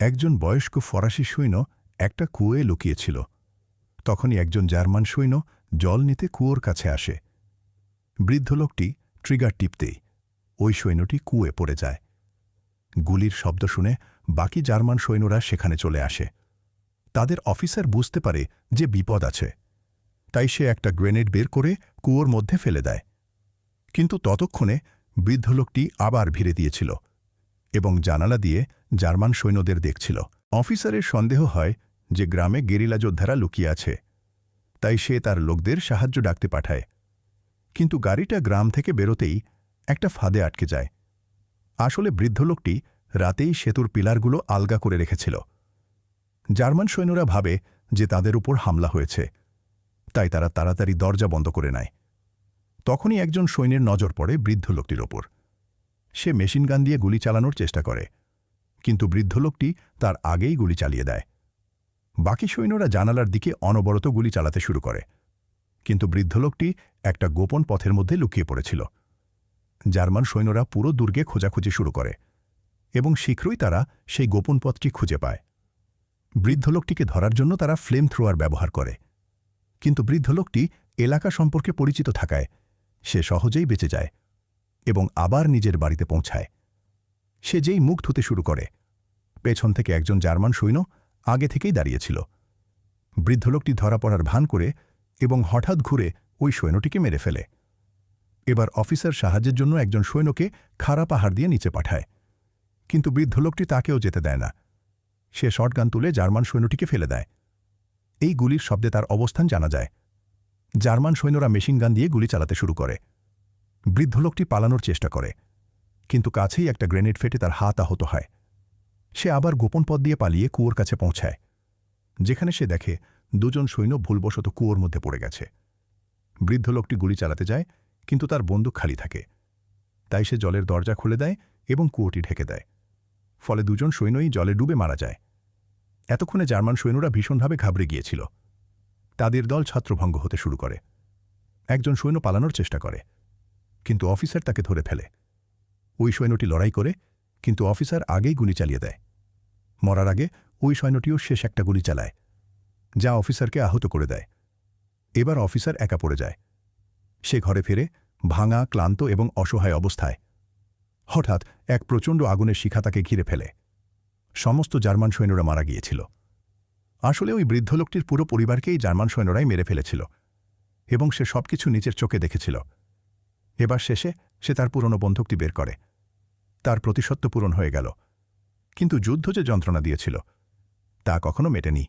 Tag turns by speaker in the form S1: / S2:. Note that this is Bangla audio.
S1: একজন বয়স্ক ফরাসি সৈন্য একটা কুয়োয় লুকিয়েছিল। তখনই একজন জার্মান সৈন্য জল নিতে কুয়োর কাছে আসে। বৃদ্ধ লোকটি ট্রিগার টিপতেই ওই সৈন্যটি কুয়ে পড়ে যায়। গুলির শব্দ শুনে বাকি জার্মান সৈন্যরা সেখানে চলে আসে। তাদের অফিসার বুঝতে পারে যে বিপদ আছে। তাই সে একটা গ্রেনেড বের করে কুয়োর মধ্যে ফেলে দেয়। কিন্তু ততক্ষণে বৃদ্ধ লোকটি আবার ভিড়ে দিয়েছিল। এবং জানালা দিয়ে জার্মান সৈন্যদের দেখছিল। অফিসারের সন্দেহ হয় যে গ্রামে গেরিলা যোদ্ধারা লুকিয়ে আছে। তাই সে তার লোকদের সাহায্য ডাকতে পাঠায়। কিন্তু গাড়িটা গ্রাম থেকে বেরোতেই একটা ফাঁদে আটকে যায়। আসলে বৃদ্ধ লোকটি রাতেই সেতুর পিলারগুলো আলগা করে রেখেছিল। জার্মান সৈন্যরা ভাবে যে তাদের উপর হামলা হয়েছে। তাই তারা তাড়াতাড়ি দরজা বন্ধ করে নেয়। তখনই একজন সৈন্যের নজর পড়ে বৃদ্ধ লোকটির ওপর। সে মেশিনগান দিয়ে গুলি চালানোর চেষ্টা করে, কিন্তু বৃদ্ধ লোকটি তার আগেই গুলি চালিয়ে দেয়। বাকি সৈন্যরা জানালার দিকে অনবরত গুলি চালাতে শুরু করে, কিন্তু বৃদ্ধ লোকটি একটা গোপন পথের মধ্যে লুকিয়ে পড়েছিল। জার্মান সৈন্যরা পুরো দুর্গে খোঁজাখুঁজি শুরু করে এবং শীঘ্রই তারা সেই গোপন পথটি খুঁজে পায়। বৃদ্ধ লোকটিকে ধরার জন্য তারা ফ্লেম থ্রোয়ার ব্যবহার করে, কিন্তু বৃদ্ধ লোকটি এলাকা সম্পর্কে পরিচিত থাকায় সে সহজেই বেঁচে যায়। এবং আবার নিজের বাড়িতে পৌঁছায়। সে যেই মুখ ধুতে শুরু করে। পেছন থেকে একজন জার্মান সৈন্য আগে থেকেই দাঁড়িয়েছিল। বৃদ্ধ লোকটি ধরা পড়ার ভান করে এবং হঠাৎ ঘুরে ওই সৈন্যটিকে মেরে ফেলে। এবার অফিসার সাহায্যের জন্য একজন সৈন্যকে খাড়া পাহাড় দিয়ে নিচে পাঠায়। কিন্তু বৃদ্ধ লোকটি তাকেও যেতে দেয় না। সে শটগান তুলে জার্মান সৈন্যটিকে ফেলে দেয়। এই গুলির শব্দে তার অবস্থান জানা যায়। জার্মান সৈন্যরা মেশিনগান দিয়ে গুলি চালাতে শুরু করে। বৃদ্ধ লোকটি পালানোর চেষ্টা করে, কিন্তু কাছেই একটা গ্রেনেড ফেটে তার হাত আহত হয়। সে আবার গোপন পথ দিয়ে পালিয়ে কুয়োর কাছে পৌঁছায়, যেখানে সে দেখে দুজন সৈন্য ভুলবশত কুয়োর মধ্যে পড়ে গেছে। বৃদ্ধ লোকটি গুলি চালাতে যায়, কিন্তু তার বন্দুক খালি থাকে। তাই সে জলের দরজা খুলে দেয় এবং কুয়োটি ঢেকে দেয়। ফলে দুজন সৈন্যই জলে ডুবে মারা যায়। এতক্ষণে জার্মান সৈন্যরা ভীষণভাবে ঘাবড়ে গিয়েছিল। তাদের দল ছাত্রভঙ্গ হতে শুরু করে। একজন সৈন্য পালানোর চেষ্টা করে। কিন্তু অফিসার তাকে ধরে ফেলে। ওই সৈন্যটি লড়াই করে কিন্তু অফিসার আগেই গুলি চালিয়ে দেয়। মরার আগে ওই সৈন্যটিও শেষ একটা গুলি চালায়, যা অফিসারকে আহত করে দেয়। এবার অফিসার একা পড়ে যায়। সে ঘরে ফিরে ভাঙা, ক্লান্ত এবং অসহায় অবস্থায়। হঠাৎ এক প্রচণ্ড আগুনের শিখা তাকে ঘিরে ফেলে। সমস্ত জার্মান সৈন্যরা মারা গিয়েছিল। আসলে ওই বৃদ্ধ লোকটির পুরো পরিবারকেই জার্মান সৈন্যরাই মেরে ফেলেছিল এবং সে সবকিছু নিচের চোখে দেখেছিল। এবার শেষে সে তার পুরনো বন্ধুকটি বের করে। তার প্রতিশত্ব পূরণ হয়ে গেল। কিন্তু যুদ্ধ যে যন্ত্রণা দিয়েছিল, তা কখনো মেটেনি।